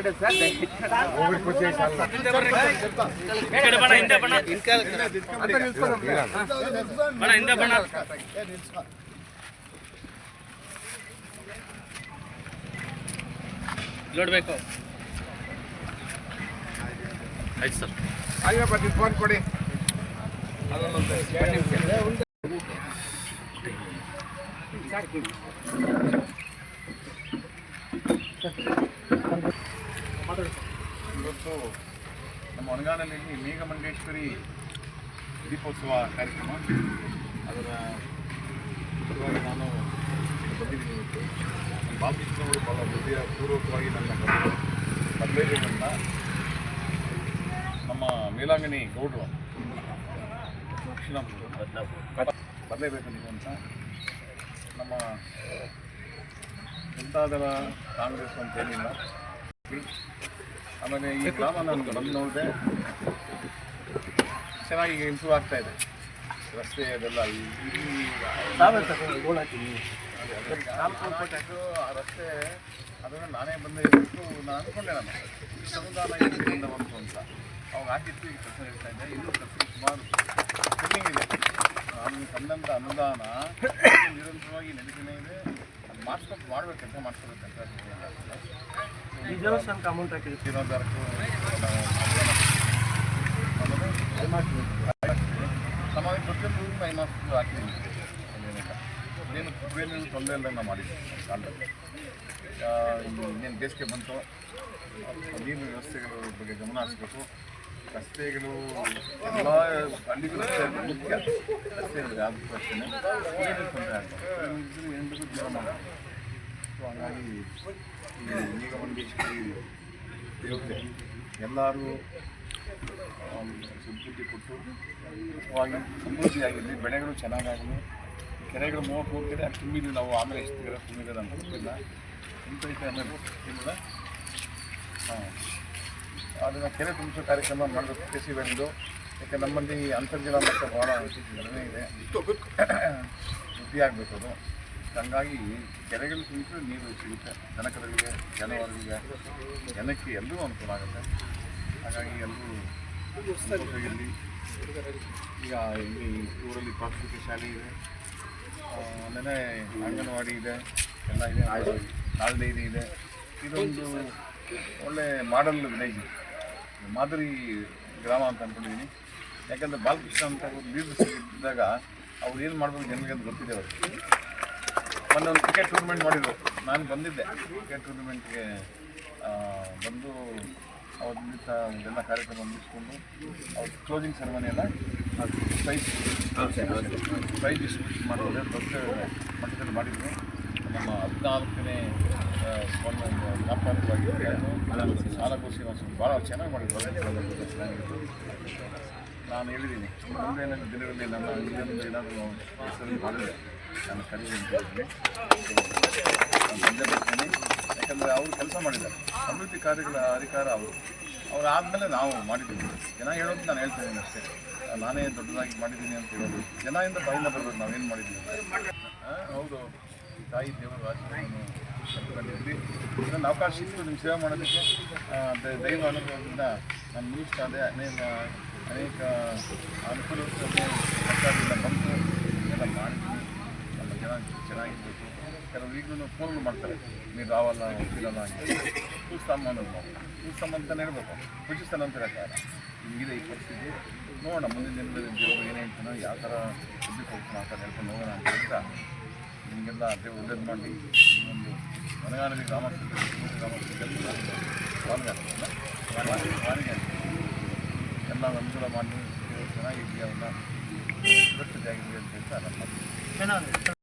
ಮಾಡಿ ಸರ್ ಹಿಂದೆ ಬಣ ಹಿಂದೆ ಬಣ ಬಣ ಹಿಂದೆ ಬಣ ನೋಡ್ಬೇಕು ಆಯ್ತು ಸರ್ ಅಯ್ಯೋ ಬನ್ನಿ ಫೋನ್ ಕೊಡಿ ಇವತ್ತು ನಮ್ಮ ಒಣಗಾಣದಲ್ಲಿ ಮೇಘಮಂಡೇಶ್ವರಿ ದೀಪೋತ್ಸವ ಕಾರ್ಯಕ್ರಮ. ಅದರ ಸಲುವಾಗಿ ನಾನು ಬಂದಿದ್ದೀನಿ ಇವತ್ತು. ಬಾಲಕೃಷ್ಣವರು ಬಹಳ ಹೃದಯ ಪೂರ್ವಕವಾಗಿ ನನ್ನ ಬರಲೇಬೇಕಂತ ನಮ್ಮ ಮೇಲಾಂಗಣಿ ಗೌಡರು ದಕ್ಷಿಣ ಬರಲೇಬೇಕು ನೀವು ಅಂತ. ನಮ್ಮ ಜನತಾದಳ ಕಾಂಗ್ರೆಸ್ ಅಂತ ಏನಿಲ್ಲ. ಆಮೇಲೆ ಈ ಗ್ರಾಮ ನಾನು ಬಂದು ನೋಡಿದೆ ಚೆನ್ನಾಗಿ ಇಂಪ್ರೂವ್ ಆಗ್ತಾ ಇದೆ. ರಸ್ತೆ ಅದೆಲ್ಲ ಈ ಆ ರಸ್ತೆ ಅದನ್ನು ನಾನೇ ಬಂದು ನಾನು ಅನ್ಕೊಂಡೆ ನಾನು. ಸಮುದಾಯ ಇದರಿಂದ ಬಂತು ಅಂತ. ಅವಾಗ ಆಗಿತ್ತು ಈಗ ಕೆಲಸ ಹೇಳ್ತಾ ಇದ್ದೆ. ಇನ್ನೂ ಕೆಲಸ ಸುಮಾರು ಪೆಂಡಿಂಗ್ ಇದೆ. ನಾನು ತಂದಂಥ ಅನುದಾನ ನಿರಂತರವಾಗಿ ನಡೀತಾನೆ ಇದೆ. ಅದು ಮಾಡಿಸ್ಬೇಕು ಮಾಡಬೇಕು ಕೆಲಸ ಮಾಡಿಸ್ಬೇಕಂತ ಈ ದೇವಸ್ಥಾನಕ್ಕೆ ಅಮೌಂಟ್ ನಾವು ಸಮಾಜ ಪ್ರತಿಯೊಂದು ಹಾಕಿ ಹಾಕಿದ್ದೀನಿ ಏನಿಲ್ಲ ಏನು ಏನು ತೊಂದರೆ ಇಲ್ಲ ನಾವು ಮಾಡಿದ್ದೀವಿ ಕಾಲದಲ್ಲಿ ಇನ್ನೇನು ಬೇಸಿಗೆ ಬಂತು ನೀರಿನ ವ್ಯವಸ್ಥೆಗಳ ಬಗ್ಗೆ ಗಮನ ಹರಿಸ್ಬೇಕು ರಸ್ತೆಗಳು ಎಲ್ಲ ಹಳ್ಳಿಗಳು ರಸ್ತೆ ಮುಖ್ಯ ರಸ್ತೆಗಳು ಯಾವ್ದು ಅಷ್ಟೇ ನೀರಿನ ತೊಂದರೆ ಆಗ್ತದೆ ಏನು ಬೇಕು ಜೀವನ ಮಾಡಬೇಕು ಸೊ ಹಾಗಾಗಿ ಒಂದು ಮೇಘಮಂಡೇಶ್ವರಿ ದೇವತೆ ಎಲ್ಲರೂ ಸಂಸ್ಕೃತಿ ಕೊಟ್ಟು ಸುಖವಾಗಿ ಸಮೃದ್ಧಿಯಾಗಿರಲಿ ಬೆಳೆಗಳು ಚೆನ್ನಾಗಾಗಲಿ ಕೆರೆಗಳು ಮೂವತ್ತು ಹೋಗ್ತಿದೆ ಅದು ತುಂಬಿದ್ವಿ ನಾವು ಆಮೇಲೆ ಎಷ್ಟು ಗಿಡ ತುಂಬಿದೆ ನಾನು ಗೊತ್ತಿಲ್ಲ. ಇಂಥ ಆಮೇಲೆ ಗೊತ್ತಿಲ್ಲ. ಹಾಂ. ಅದನ್ನು ಕೆರೆ ತುಂಬಿಸೋ ಕಾರ್ಯಕ್ರಮ ಮಾಡಬೇಕು ಕೆ ಸಿ ಬೆಳೆದು ಯಾಕೆ ನಮ್ಮಲ್ಲಿ ಅಂತರ್ಜಲ ಮಟ್ಟ ಭಾಳ ಇದೆ. ವೃದ್ಧಿ ಆಗಬೇಕು ಅದು. ಹಂಗಾಗಿ ಕೆರೆಗಳು ಸಿಗುತ್ತೆ ನೀರು ಸಿಗುತ್ತೆ. ಜನಕರಿಗೆ ಜನವರಿಗೆ ಜನಕ್ಕೆ ಎಲ್ಲರೂ ಅನುಕೂಲ ಆಗುತ್ತೆ. ಹಾಗಾಗಿ ಎಲ್ಲರೂ ಇಲ್ಲಿ ಈಗ ಇಲ್ಲಿ ಊರಲ್ಲಿ ಪ್ರಾಥಮಿಕ ಶಾಲೆ ಇದೆ. ಆಮೇಲೆ ಅಂಗನವಾಡಿ ಇದೆ. ಎಲ್ಲ ಇದೆ. ಹಾಲು ಡೈರಿ ಇದೆ. ಇದೊಂದು ಒಳ್ಳೆ ಮಾಡಲ್ ವಿಲೇಜ್ ಮಾದರಿ ಗ್ರಾಮ ಅಂತ ಅಂದ್ಕೊಂಡಿದ್ದೀನಿ ಯಾಕಂದರೆ ಬಾಲಕೃಷ್ಣ ಅಂತ ಲೀಡರ್ಸ್ ಇದ್ದಾಗ ಅವ್ರು ಏನು ಮಾಡಬೇಕು ಜನರಿಗೆ ಅಂತ ಗೊತ್ತಿದೆ ಅವ್ರಿಗೆ. ಮೊನ್ನೆ ಒಂದು ಕ್ರಿಕೆಟ್ ಟೂರ್ನಮೆಂಟ್ ಮಾಡಿದ್ರು. ನಾನು ಬಂದಿದ್ದೆ. ಕ್ರಿಕೆಟ್ ಟೂರ್ನಮೆಂಟ್ಗೆ ಬಂದು ಅವ್ರ ದಿವಸ ಎಲ್ಲ ಕಾರ್ಯಕ್ರಮ ಮುಗಿಸ್ಕೊಂಡು ಅವ್ರ ಕ್ಲೋಸಿಂಗ್ ಸೆರೆಮನಿ ಎಲ್ಲ ಪ್ರೈಸ್ ಪ್ರೈಸ್ ಡಿಸ್ಟ್ರಿಬ್ಯೂಷನ್ ಮಾಡೋದೇ ದೊಡ್ಡ ಮಟ್ಟದಲ್ಲಿ ಮಾಡಿದ್ರು. ನಮ್ಮ ಹದಿನಾಲ್ಕನೇ ಸಾಲಗೋಸಿ ನಾವು ಸ್ವಲ್ಪ ಭಾಳ ಚೆನ್ನಾಗಿ ಮಾಡಿದ್ರು. ಚೆನ್ನಾಗಿತ್ತು. ನಾನು ಹೇಳಿದ್ದೀನಿ ಮುಂದೆ ದಿನಗಳಲ್ಲಿ ನನ್ನ ಏನಾದರೂ ಮಾಡಿದೆ ನಾನು ಬರ್ತೀನಿ ಯಾಕಂದರೆ ಅವರು ಕೆಲಸ ಮಾಡಿದ್ದಾರೆ. ಅಭಿವೃದ್ಧಿ ಕಾರ್ಯಗಳ ಅಧಿಕಾರ ಅವರು. ಅವ್ರು ಆದಮೇಲೆ ನಾವು ಮಾಡಿದ್ದೀವಿ. ಜನ ಹೇಳೋದು ನಾನು ಹೇಳ್ತೇನೆ ಅಷ್ಟೇ. ನಾನೇ ದೊಡ್ಡದಾಗಿ ಮಾಡಿದ್ದೀನಿ ಅಂತ ಹೇಳೋದು. ಜನ ಇಂದ ಬಾಯಿಂದ ಬರ್ಬೋದು ನಾವೇನು ಮಾಡಿದ್ದೀವಿ ಹೌದು. ತಾಯಿ ದೇವರು ಆಚರಣೆಯನ್ನು ಕಂಡುಕೊಂಡಿದ್ವಿ ಇದನ್ನು ಅವಕಾಶ ಇತ್ತು ನಿಮ್ಮ ಸೇವೆ ಮಾಡೋದಕ್ಕೆ ದೈವ ಅನುಭವದಿಂದ ನಾನು ಆದೆ ಅನೇಕ ಅನೇಕ ಅನುಕೂಲತೆ ಸರ್ಕಾರದಿಂದ ಬಂದು ಎಲ್ಲ ಮಾಡಿದ್ವಿ ಜನ ಚೆನ್ನಾಗಿರ್ಬೇಕು ಕೆಲವರು ಈಗಲೂ ಫೋನ್ಗಳು ಮಾಡ್ತಾರೆ ನೀವು ರಾವಲ್ಲ ಹೋಗ್ತಿರಲ್ಲ ಅಂತ. ನಾವು ಕೂಸ್ತಮ್ಮ ಅಂತಲೇ ಹೇಳ್ಬೇಕು. ಪೂಜಿಸ್ತಾನೆ ಅಂತ ಹೇಳ್ತಾರೆ ಹಿಂಗಿದೆ ಈ ಪರಿಸ್ಥಿತಿ. ನೋಡೋಣ, ಮುಂದಿನ ದಿನದಲ್ಲಿ ದೇವರು ಏನೇ ಹೇಳ್ತಾನೋ, ಯಾವ ಥರ ಸುದ್ದಿ ಹೋಗ್ತಾನೆ ಥರ ಹೇಳ್ಕೊಂಡು ಹೋಗೋಣ ಅಂತ ಹೇಳ್ತಾ ನಿಮಗೆಲ್ಲ ದೇವರು ಒಳ್ಳೇದು ಮಾಡಿ ಒಂದು ಮನೆಗಾಲದಲ್ಲಿ ಗ್ರಾಮಸ್ಥರು ಗ್ರಾಮಸ್ಥರು ಎಲ್ಲ ಅನುಕೂಲ ಮಾಡಿ ಚೆನ್ನಾಗಿದೆಯಾ ಅವನ್ನ ಸುರಕ್ಷತೆ ಆಗಿದೆ ಅಂತ ಹೇಳ್ತಾ ನಮ್ಮ ಚೆನ್ನಾಗಿ